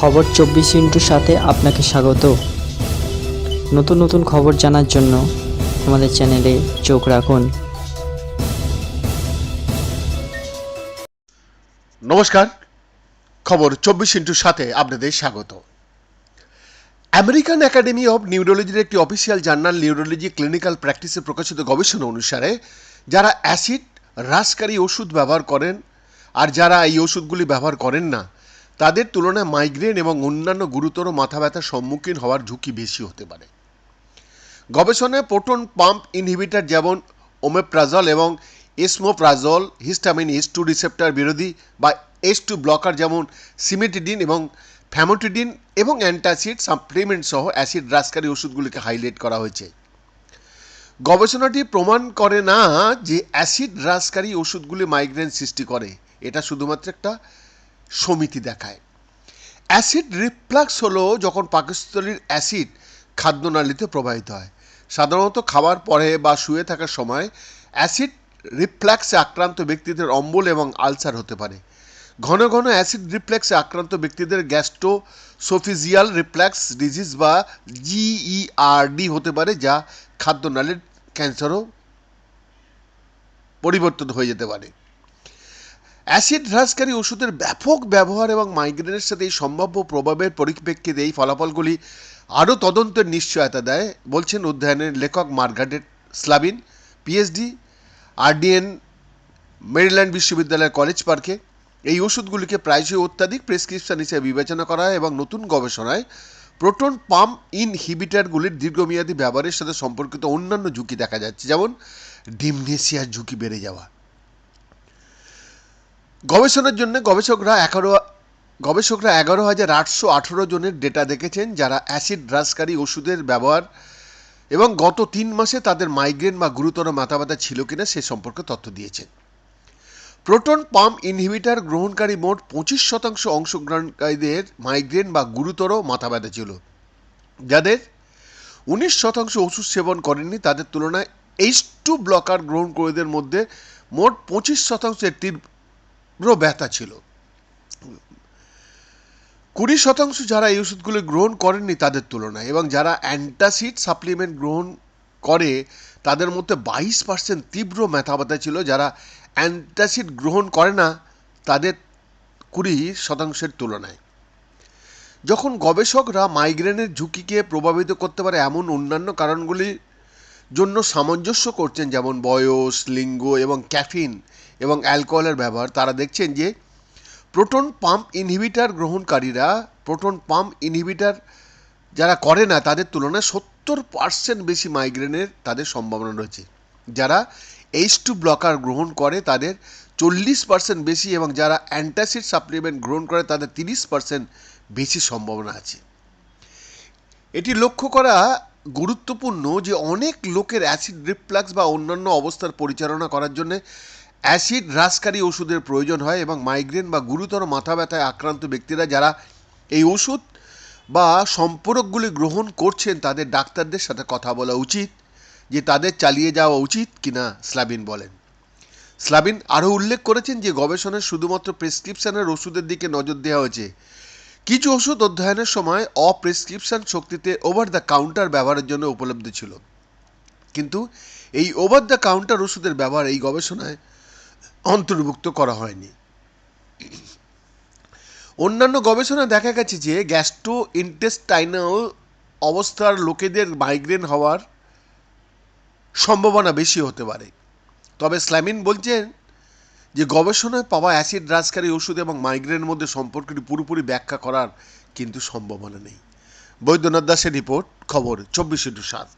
খবর চব্বিশ ইন্টুর সাথে আপনাকে স্বাগত। নতুন নতুন খবর জানার জন্য আমাদের চ্যানেলে চোখ রাখুন। নমস্কার। খবর চব্বিশ ইন্টুর সাথে আপনাদের স্বাগত। আমেরিকান একাডেমি অব নিউরোলজির একটি অফিসিয়াল জার্নাল নিউরোলজি ক্লিনিক্যাল প্র্যাকটিসে প্রকাশিত গবেষণা অনুসারে, যারা অ্যাসিড, হ্রাসকারী ওষুধ ব্যবহার করেন, আর যারা এই ওষুধগুলি ব্যবহার করেন না তাদের তুলনায় মাইগ্রেন এবং অন্যান্য গুরুতর মাথা ব্যথার সম্মুখীন হওয়ার ঝুঁকি বেশি হতে পারে। গবেষণায় প্রোটন পাম্প ইনহিবিটার যেমন ওমেপ্রাজল এবং esomeprazole histamine H two receptor বিরোধী বা এস টু ব্লকার যেমন সিমেটিডিন এবং ফ্যামোটিডিন এবং অ্যান্টাসিড সাপ্লিমেন্ট সহ অ্যাসিড হ্রাসকারী ওষুধগুলিকে হাইলাইট করা হয়েছে। গবেষণাটি প্রমাণ করে না যে অ্যাসিড হ্রাসকারী ওষুধগুলি মাইগ্রেন সৃষ্টি করে। এটা শুধুমাত্র একটা সমিতি দেখায়। অ্যাসিড রিফ্লাক্স হলো যখন পাকস্থলীর অ্যাসিড খাদ্যনালীতে প্রবাহিত হয়। সাধারণত খাবার পরে বা শুয়ে থাকার সময় অ্যাসিড রিফ্ল্যাক্সে আক্রান্ত ব্যক্তিদের অম্বল এবং আলসার হতে পারে। ঘন ঘন অ্যাসিড রিফ্ল্যাক্সে আক্রান্ত ব্যক্তিদের গ্যাস্ট্রোসোফিজিয়াল রিফ্ল্যাক্স ডিজিজ বা জিইআরডি হতে পারে, যা খাদ্যনালীর ক্যান্সারও পরিবর্তন হয়ে যেতে পারে। অ্যাসিড হ্রাসকারী ওষুধের ব্যাপক ব্যবহার এবং মাইগ্রেনের সাথে এই সম্ভাব্য প্রভাবের পরিপ্রেক্ষিতে এই ফলাফলগুলি আরও তদন্তের নিশ্চয়তা দেয়, বলছেন অধ্যয়নের লেখক Margaret Slavin PhD RDN Maryland বিশ্ববিদ্যালয়ের কলেজ পার্কে। এই ওষুধগুলিকে প্রায়শই অত্যাধিক প্রেসক্রিপশন হিসেবে বিবেচনা করা হয় এবং নতুন গবেষণায় প্রোটন পাম্প ইনহিবিটারগুলির দীর্ঘমেয়াদী ব্যবহারের সাথে সম্পর্কিত অন্যান্য ঝুঁকি দেখা যাচ্ছে, যেমন ডিমনেসিয়ার ঝুঁকি বেড়ে যাওয়া। গবেষণার জন্য গবেষকরা এগারো গবেষকরা এগারো হাজার আটশো আঠেরো জনের ডেটা দেখেছেন যারা অ্যাসিড হ্রাসকারী ওষুধের ব্যবহার এবং গত তিন মাসে তাদের মাইগ্রেন বা গুরুতর মাথা ব্যথা ছিল কিনা সে সম্পর্কে তথ্য দিয়েছেন। প্রোটন পাম্প ইনহিবিটার গ্রহণকারী মোট পঁচিশ শতাংশ অংশগ্রহণকারীদের মাইগ্রেন বা গুরুতর মাথা ব্যথা ছিল। যাদের উনিশ শতাংশ ওষুধ সেবন করেননি, তাদের তুলনায় এইচ টু ব্লকার গ্রহণকারীদের মধ্যে মোট পঁচিশ শতাংশের ব্যথা ছিল। কুড়ি শতাংশ যারা এই ওষুধগুলি গ্রহণ করেননি তাদের তুলনায় এবং যারা অ্যান্টাসিড সাপ্লিমেন্ট গ্রহণ করে, তাদের মধ্যে বাইশ পার্সেন্ট তীব্র ব্যথা ব্যথা ছিল। যারা অ্যান্টাসিড গ্রহণ করে না, তাদের কুড়ি শতাংশের তুলনায়। যখন গবেষকরা মাইগ্রেনের ঝুঁকিকে প্রভাবিত করতে পারে এমন অন্যান্য কারণগুলির জন্য সামঞ্জস্য করছেন যেমন বয়স, লিঙ্গ এবং ক্যাফিন এবং অ্যালকোহলের ব্যবহার। তারা দেখছেন যে প্রোটন পাম্প ইনহিবিটার গ্রহণকারীরা, প্রোটন পাম্প ইনহিবিটার যারা করে না, তাদের তুলনায় সত্তর পার্সেন্ট বেশি মাইগ্রেনের তাদের সম্ভাবনা রয়েছে। যারা এইচ টু ব্লকার গ্রহণ করে, তাদের চল্লিশ পার্সেন্ট বেশি এবং যারা অ্যান্টাসিড সাপ্লিমেন্ট গ্রহণ করে, তাদের তিরিশ পার্সেন্ট বেশি সম্ভাবনা আছে। এটি লক্ষ্য করা গুরুত্বপূর্ণ যে অনেক লোকের অ্যাসিড রিফ্লাক্স বা অন্যান্য অবস্থার পরিচালনা করার জন্য অ্যাসিড হ্রাসকারী ওষুধের প্রয়োজন হয় এবং মাইগ্রেন বা গুরুতর মাথা ব্যথায় আক্রান্ত ব্যক্তিরা যারা এই ওষুধ বা সম্পর্কগুলি গ্রহণ করছেন, তাদের ডাক্তারদের সাথে কথা বলা উচিত যে তাদের চালিয়ে যাওয়া উচিত কিনা, স্লাবিন বলেন। স্লাবিন আরও উল্লেখ করেছেন যে গবেষণায় শুধুমাত্র প্রেসক্রিপশনের ওষুধের দিকে নজর দেওয়া হয়েছে। কিছু ওষুধ অধ্যয়নের সময় অপ্রেসক্রিপশন শক্তিতে ওভার দ্য কাউন্টার ব্যবহারের জন্য উপলব্ধ ছিল। কিন্তু এই ওভার দ্য কাউন্টার ওষুধের ব্যবহার এই গবেষণায় অন্তর্ভুক্ত করা হয়নি। অন্যান্য গবেষণায় দেখা গেছে যে গ্যাস্ট্রো ইন্টেস্টাইনাল অবস্থার লোকেদের মাইগ্রেন হওয়ার সম্ভাবনা বেশি হতে পারে। তবে স্ল্যামিন বলছেন যে গবেষণায় পাওয়া অ্যাসিড হ্রাসকারী ওষুধ এবং মাইগ্রেনের মধ্যে সম্পর্কটি পুরোপুরি ব্যাখ্যা করার কিন্তু সম্ভাবনা নেই। বৈদ্যনাথ দাসের রিপোর্ট, খবর, চব্বিশ ইন্টু সাত।